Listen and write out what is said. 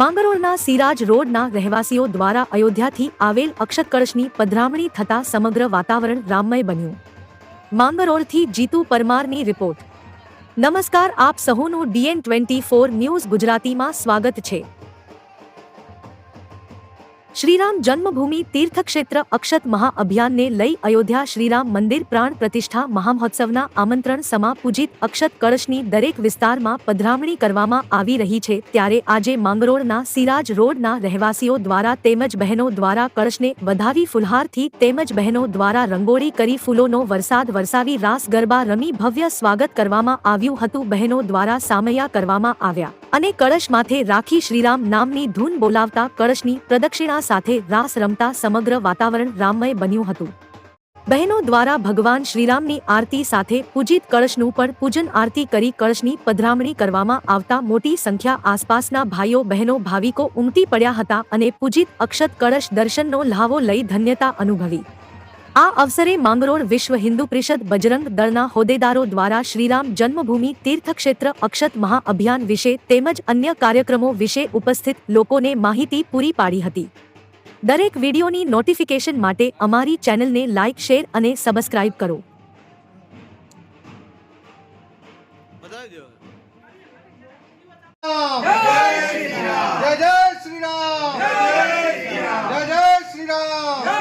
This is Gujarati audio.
માંગરોળના સિરાજ રોડના રહેવાસીઓ દ્વારા અયોધ્યાથી આવેલ અક્ષત પધરામણી થતા સમગ્ર વાતાવરણ રામમય બન્યું. માંગરોળથી જીતુ પરમારની રિપોર્ટ. નમસ્કાર, આપ સહુનું ડીએન ટ્વેન્ટી ફોર ન્યૂઝ ગુજરાતીમાં સ્વાગત છે. શ્રીરામ જન્મભૂમિ તીર્થક્ષેત્ર અક્ષત મહાઅભિયાનને લઈ અયોધ્યા શ્રીરામ મંદિર પ્રાણ પ્રતિષ્ઠા મહામહોત્સવના આમંત્રણ સમા પૂજિત અક્ષત કળશની દરેક વિસ્તારમાં પધરામણી કરવામાં આવી રહી છે. ત્યારે આજે માંગરોળના સિરાજ રોડના રહેવાસીઓ દ્વારા તેમજ બહેનો દ્વારા કળશને વધાવી ફુલહારથી તેમજ બહેનો દ્વારા રંગોળી કરી ફૂલોનો વરસાદ વરસાવી રાસ ગરબા રમી ભવ્ય સ્વાગત કરવામાં આવ્યું હતું. બહેનો દ્વારા સામૈયા કરવામાં આવ્યા. અને કળશ માથે રાખી શ્રીરામ નામની ધૂન બોલાવતા કળશની પ્રદક્ષિણા સાથે રાસ રમતા સમગ્ર વાતાવરણ રામમય બન્યું હતું. બહેનો દ્વારા ભગવાન શ્રીરામની આરતી સાથે પૂજિત કળશનું પણ પૂજન આરતી કરી કળશની પધરામણી કરવામાં આવતા મોટી સંખ્યા આસપાસના ભાઈઓ, બહેનો, ભાવિકો ઉમટી પડ્યા હતા અને પૂજિત અક્ષત કળશ દર્શનનો લહાવો લઈ ધન્યતા અનુભવી. આ અવસરે માંગરોળ વિશ્વ હિન્દુ પરિષદ બજરંગ દળના હોદ્દેદારો દ્વારા શ્રીરામ જન્મભૂમિ તીર્થક્ષેત્ર અક્ષત મહાઅભિયાન વિશે તેમજ અન્ય કાર્યક્રમો વિશે ઉપસ્થિત લોકોને માહિતી પૂરી પાડી હતી. દરેક વિડીયોની નોટિફિકેશન માટે અમારી ચેનલને લાઇક, શેર અને સબસ્ક્રાઇબ કરો.